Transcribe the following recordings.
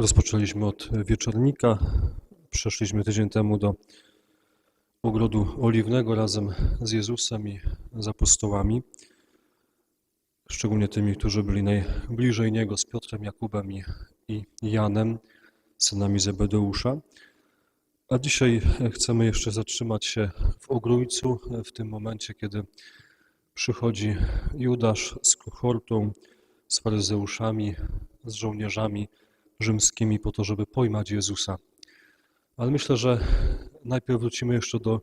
Rozpoczęliśmy od wieczornika. Przeszliśmy tydzień temu do ogrodu oliwnego razem z Jezusem i z apostołami, szczególnie tymi, którzy byli najbliżej Niego, z Piotrem, Jakubem i, i Janem, synami Zebedeusza. A dzisiaj chcemy jeszcze zatrzymać się w Ogrójcu, w tym momencie, kiedy przychodzi Judasz z kohortą, z faryzeuszami, z żołnierzami rzymskimi po to, żeby pojmać Jezusa. Ale myślę, że najpierw wrócimy jeszcze do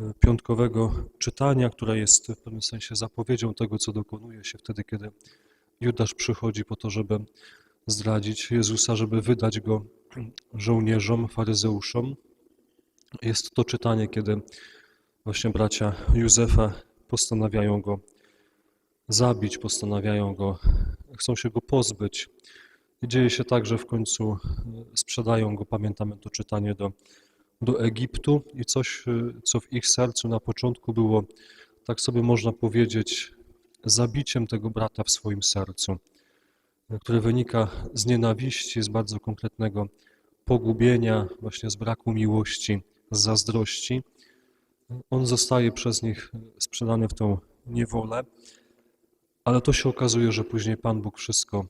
e, piątkowego czytania, które jest w pewnym sensie zapowiedzią tego, co dokonuje się wtedy, kiedy Judasz przychodzi po to, żeby zdradzić Jezusa, żeby wydać go żołnierzom, faryzeuszom. Jest to czytanie, kiedy właśnie bracia Józefa postanawiają go zabić, postanawiają go, chcą się go pozbyć. Dzieje się tak, że w końcu e, sprzedają go, pamiętamy to czytanie, do, do Egiptu i coś, e, co w ich sercu na początku było, tak sobie można powiedzieć, zabiciem tego brata w swoim sercu, e, które wynika z nienawiści, z bardzo konkretnego pogubienia, właśnie z braku miłości, z zazdrości. On zostaje przez nich sprzedany w tą niewolę, ale to się okazuje, że później Pan Bóg wszystko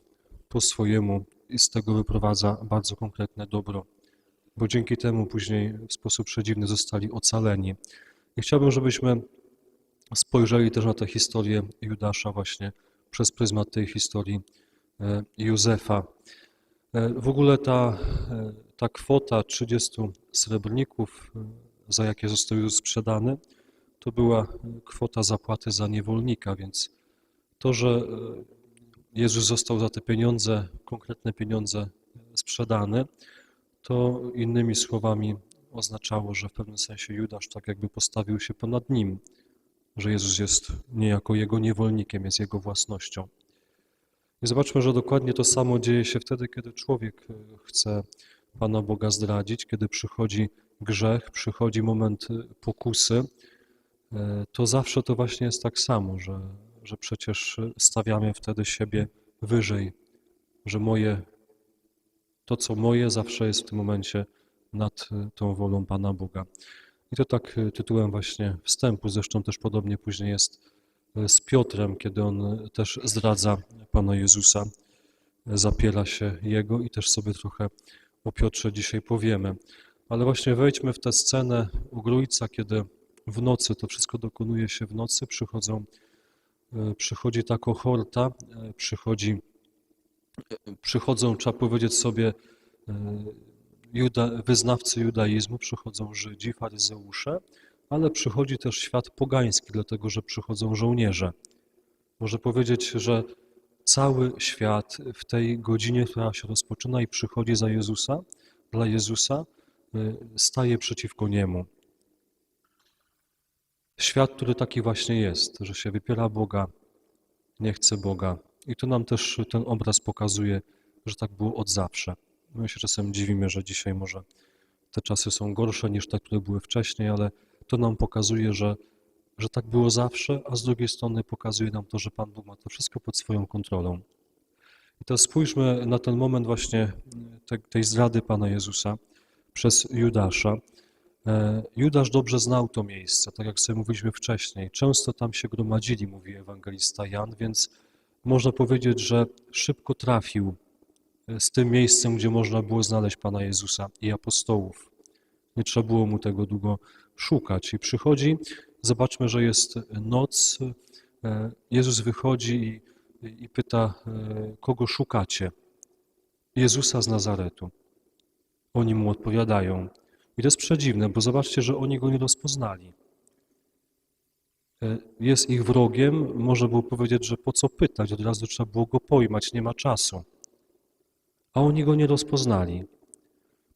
po swojemu i z tego wyprowadza bardzo konkretne dobro, bo dzięki temu później w sposób przedziwny zostali ocaleni. I chciałbym, żebyśmy spojrzeli też na tę historię Judasza właśnie przez pryzmat tej historii e, Józefa. E, w ogóle ta, e, ta kwota 30 srebrników, za jakie został już sprzedany, to była kwota zapłaty za niewolnika, więc to, że Jezus został za te pieniądze, konkretne pieniądze sprzedany, to innymi słowami oznaczało, że w pewnym sensie Judasz tak jakby postawił się ponad nim, że Jezus jest niejako jego niewolnikiem, jest jego własnością. I zobaczmy, że dokładnie to samo dzieje się wtedy, kiedy człowiek chce Pana Boga zdradzić, kiedy przychodzi grzech, przychodzi moment pokusy, to zawsze to właśnie jest tak samo, że że przecież stawiamy wtedy siebie wyżej, że moje, to co moje zawsze jest w tym momencie nad tą wolą Pana Boga. I to tak tytułem właśnie wstępu, zresztą też podobnie później jest z Piotrem, kiedy on też zdradza Pana Jezusa, zapiera się Jego i też sobie trochę o Piotrze dzisiaj powiemy. Ale właśnie wejdźmy w tę scenę u Grójca, kiedy w nocy, to wszystko dokonuje się w nocy, przychodzą przychodzi ta kohorta, e, przychodzi, e, przychodzą, trzeba powiedzieć sobie, juda, wyznawcy judaizmu, przychodzą Żydzi, faryzeusze, ale przychodzi też świat pogański, dlatego że przychodzą żołnierze. Może powiedzieć, że cały świat w tej godzinie, która się rozpoczyna i przychodzi za Jezusa, dla Jezusa, staje przeciwko Niemu. Świat, który taki właśnie jest, że się wypiera Boga, nie chce Boga. I to nam też ten obraz pokazuje, że tak było od zawsze. My się czasem dziwimy, że dzisiaj może te czasy są gorsze niż te, które były wcześniej, ale to nam pokazuje, że, że tak było zawsze, a z drugiej strony pokazuje nam to, że Pan Bóg ma to wszystko pod swoją kontrolą. I teraz spójrzmy na ten moment właśnie tej, tej zdrady Pana Jezusa przez Judasza. E, Judasz dobrze znał to miejsce, tak jak sobie mówiliśmy wcześniej. Często tam się gromadzili, mówi ewangelista Jan, więc można powiedzieć, że szybko trafił e, z tym miejscem, gdzie można było znaleźć Pana Jezusa i apostołów. Nie trzeba było mu tego długo szukać. I przychodzi, zobaczmy, że jest noc. E, Jezus wychodzi i, i pyta, kogo szukacie? Jezusa z Nazaretu. Oni mu odpowiadają, i to jest przedziwne, bo zobaczcie, że oni go nie rozpoznali. E, jest ich wrogiem, można było powiedzieć, że po co pytać, od razu trzeba było go pojmać, nie ma czasu. A oni go nie rozpoznali.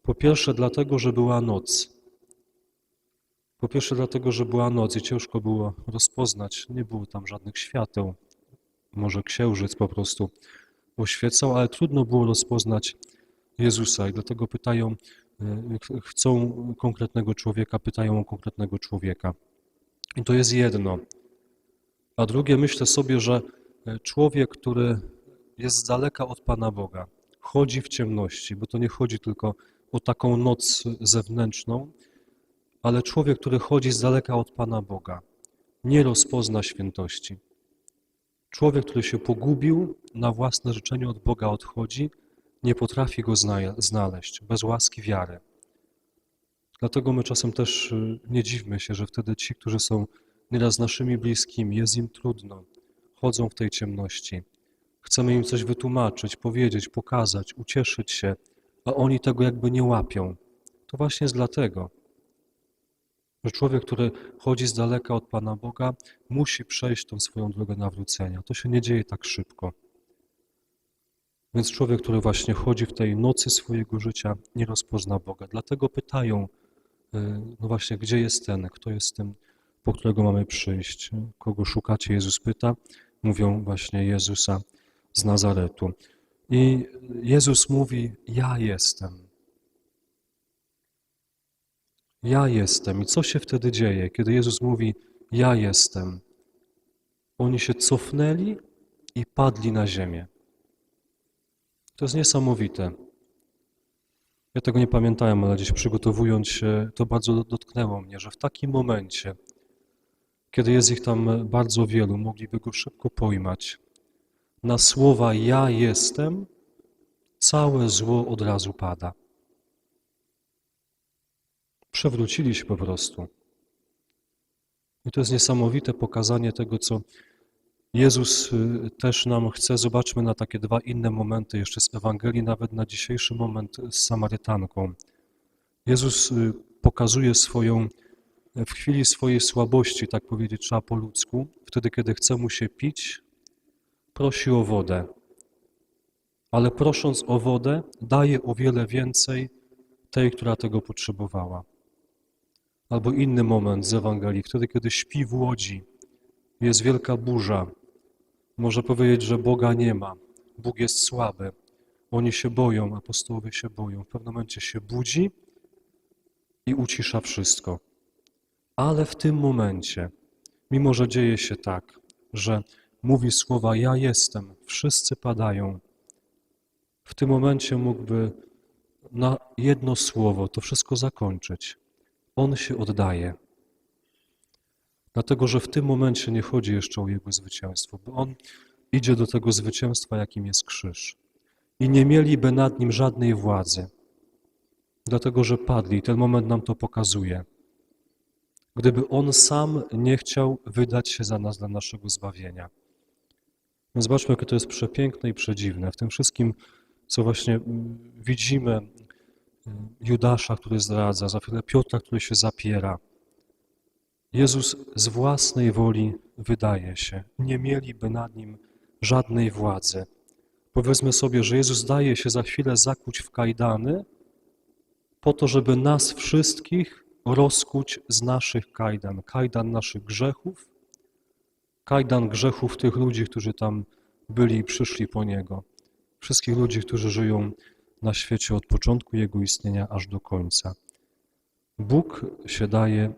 Po pierwsze dlatego, że była noc. Po pierwsze dlatego, że była noc i ciężko było rozpoznać, nie było tam żadnych świateł. Może księżyc po prostu oświecał, ale trudno było rozpoznać Jezusa i dlatego pytają, chcą konkretnego człowieka, pytają o konkretnego człowieka. I to jest jedno. A drugie, myślę sobie, że e, człowiek, który jest z daleka od Pana Boga, chodzi w ciemności, bo to nie chodzi tylko o taką noc zewnętrzną, ale człowiek, który chodzi z daleka od Pana Boga, nie rozpozna świętości. Człowiek, który się pogubił, na własne życzenie od Boga odchodzi, nie potrafi go zna- znaleźć bez łaski wiary. Dlatego my czasem też y, nie dziwmy się, że wtedy ci, którzy są nieraz naszymi bliskimi, jest im trudno, chodzą w tej ciemności. Chcemy im coś wytłumaczyć, powiedzieć, pokazać, ucieszyć się, a oni tego jakby nie łapią. To właśnie jest dlatego, że człowiek, który chodzi z daleka od Pana Boga, musi przejść tą swoją drogę nawrócenia. To się nie dzieje tak szybko. Więc człowiek, który właśnie chodzi w tej nocy swojego życia, nie rozpozna Boga. Dlatego pytają, y, no właśnie, gdzie jest ten, kto jest tym, po którego mamy przyjść, kogo szukacie? Jezus pyta. Mówią właśnie Jezusa z Nazaretu. I Jezus mówi: Ja jestem. Ja jestem. I co się wtedy dzieje, kiedy Jezus mówi: Ja jestem? Oni się cofnęli i padli na ziemię. To jest niesamowite. Ja tego nie pamiętałem, ale gdzieś przygotowując się, to bardzo dotknęło mnie, że w takim momencie, kiedy jest ich tam bardzo wielu, mogliby go szybko pojmać. Na słowa ja jestem, całe zło od razu pada. Przewrócili się po prostu. I to jest niesamowite pokazanie tego, co Jezus y, też nam chce. Zobaczmy na takie dwa inne momenty jeszcze z Ewangelii, nawet na dzisiejszy moment z Samarytanką. Jezus y, pokazuje swoją, w chwili swojej słabości, tak powiedzieć trzeba po ludzku, wtedy, kiedy chce mu się pić, prosi o wodę. Ale prosząc o wodę, daje o wiele więcej tej, która tego potrzebowała. Albo inny moment z Ewangelii, wtedy, kiedy śpi w łodzi, jest wielka burza, może powiedzieć, że Boga nie ma. Bóg jest słaby. Oni się boją, apostołowie się boją. W pewnym momencie się budzi i ucisza wszystko. Ale w tym momencie, mimo że dzieje się tak, że mówi słowa ja jestem, wszyscy padają, w tym momencie mógłby na jedno słowo to wszystko zakończyć. On się oddaje. Dlatego, że w tym momencie nie chodzi jeszcze o Jego zwycięstwo, bo On idzie do tego zwycięstwa, jakim jest krzyż. I nie mieliby nad Nim żadnej władzy, dlatego, że padli. Ten moment nam to pokazuje. Gdyby On sam nie chciał wydać się za nas dla naszego zbawienia. Więc zobaczmy, jakie to jest przepiękne i przedziwne. W tym wszystkim, co właśnie mm, widzimy, y, Judasza, który zdradza, za chwilę Piotra, który się zapiera, Jezus z własnej woli wydaje się, nie mieliby nad nim żadnej władzy. Powiedzmy sobie, że Jezus daje się za chwilę zakuć w kajdany, po to, żeby nas wszystkich rozkuć z naszych kajdan, kajdan naszych grzechów, kajdan grzechów tych ludzi, którzy tam byli i przyszli po Niego, wszystkich ludzi, którzy żyją na świecie od początku Jego istnienia aż do końca. Bóg się daje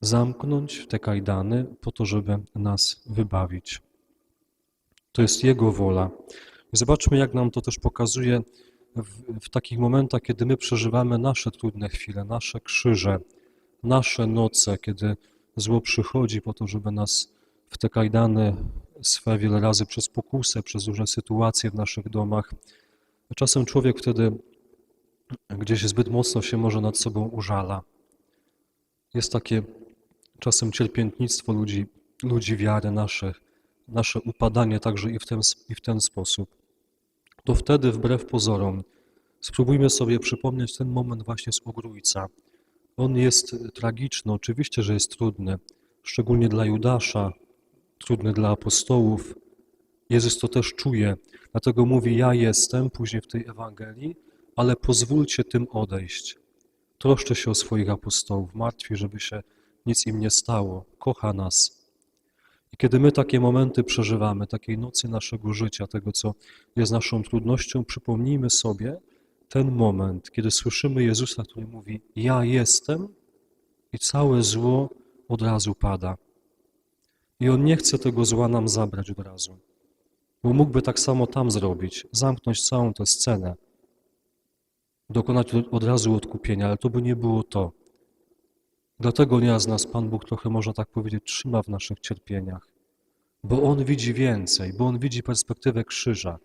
zamknąć te kajdany po to, żeby nas wybawić. To jest Jego wola. Zobaczmy, jak nam to też pokazuje w, w, takich momentach, kiedy my przeżywamy nasze trudne chwile, nasze krzyże, nasze noce, kiedy zło przychodzi po to, żeby nas w te kajdany swe wiele razy przez pokusę, przez różne sytuacje w naszych domach. Czasem człowiek wtedy gdzieś zbyt mocno się może nad sobą użala. Jest takie czasem cierpiętnictwo ludzi, ludzi wiary naszych, nasze upadanie także i w, ten, i w ten sposób, to wtedy wbrew pozorom spróbujmy sobie przypomnieć ten moment właśnie z Ogrójca. On jest tragiczny, oczywiście, że jest trudny, szczególnie dla Judasza, trudny dla apostołów. Jezus to też czuje, dlatego mówi: Ja jestem, później w tej Ewangelii, ale pozwólcie tym odejść. Troszczę się o swoich apostołów, martwi, żeby się nic im nie stało, kocha nas. I kiedy my takie momenty przeżywamy, takiej nocy naszego życia, tego, co jest naszą trudnością, przypomnijmy sobie ten moment, kiedy słyszymy Jezusa, który mówi: Ja jestem, i całe zło od razu pada. I On nie chce tego zła nam zabrać od razu. Bo mógłby tak samo tam zrobić, zamknąć całą tę scenę, dokonać od razu odkupienia, ale to by nie było to. Dlatego nieraz nas Pan Bóg trochę, można tak powiedzieć, trzyma w naszych cierpieniach, bo On widzi więcej, bo On widzi perspektywę krzyża.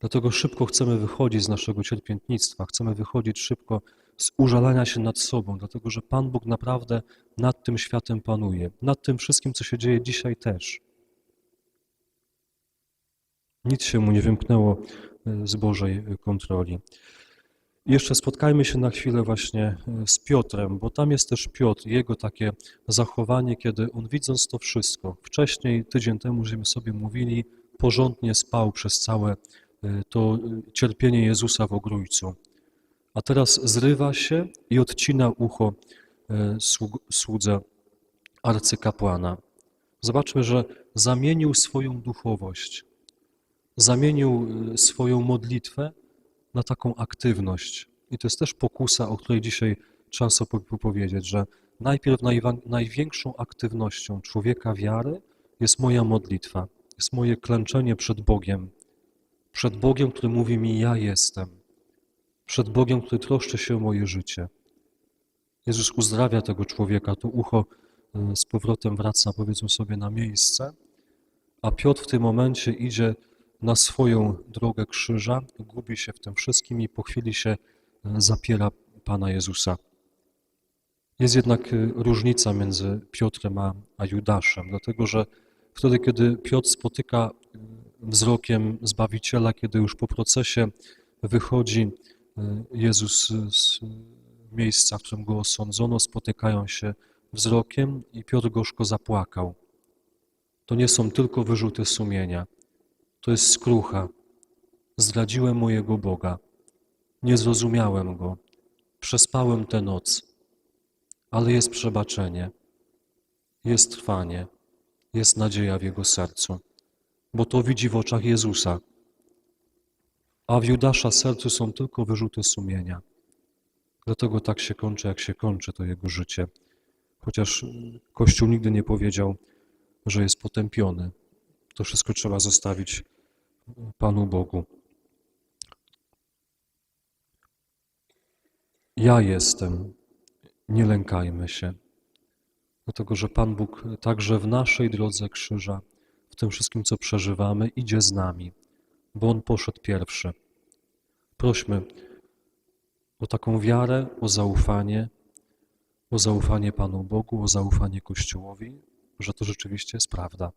Dlatego szybko chcemy wychodzić z naszego cierpiętnictwa, chcemy wychodzić szybko z użalania się nad sobą, dlatego że Pan Bóg naprawdę nad tym światem panuje, nad tym wszystkim, co się dzieje dzisiaj też. Nic się mu nie wymknęło e, z Bożej kontroli. Jeszcze spotkajmy się na chwilę właśnie e, z Piotrem, bo tam jest też Piotr, jego takie zachowanie, kiedy on widząc to wszystko, wcześniej, tydzień temu, żeśmy sobie mówili, porządnie spał przez całe e, to e, cierpienie Jezusa w ogrójcu. A teraz zrywa się i odcina ucho słudze arcykapłana. Zobaczmy, że zamienił swoją duchowość, zamienił swoją modlitwę na taką aktywność. I to jest też pokusa, o której dzisiaj sobie powiedzieć, że najpierw największą aktywnością człowieka wiary jest moja modlitwa, jest moje klęczenie przed Bogiem, przed Bogiem, który mówi mi: Ja jestem, przed Bogiem, który troszczy się o moje życie. Jezus uzdrawia tego człowieka, to ucho e, z powrotem wraca, powiedzmy sobie, na miejsce, a Piotr w tym momencie idzie na swoją drogę krzyża, gubi się w tym wszystkim i po chwili się e, zapiera Pana Jezusa. Jest jednak e, różnica między Piotrem a, a Judaszem, dlatego że wtedy, kiedy Piotr spotyka e, wzrokiem Zbawiciela, kiedy już po procesie wychodzi Jezus z miejsca, w którym go osądzono, spotykają się wzrokiem i Piotr gorzko zapłakał. To nie są tylko wyrzuty sumienia, to jest skrucha. Zdradziłem mojego Boga, nie zrozumiałem Go, przespałem tę noc, ale jest przebaczenie, jest trwanie, jest nadzieja w jego sercu, bo to widzi w oczach Jezusa. A w Judasza sercu są tylko wyrzuty sumienia. Dlatego tak się kończy, jak się kończy to jego życie. Chociaż Kościół nigdy nie powiedział, że jest potępiony. To wszystko trzeba zostawić Panu Bogu. Ja jestem, nie lękajmy się. Dlatego, że Pan Bóg także w naszej drodze krzyża, w tym wszystkim, co przeżywamy, idzie z nami, bo On poszedł pierwszy. Prośmy o taką wiarę, o zaufanie, o zaufanie Panu Bogu, o zaufanie Kościołowi, że to rzeczywiście jest prawda.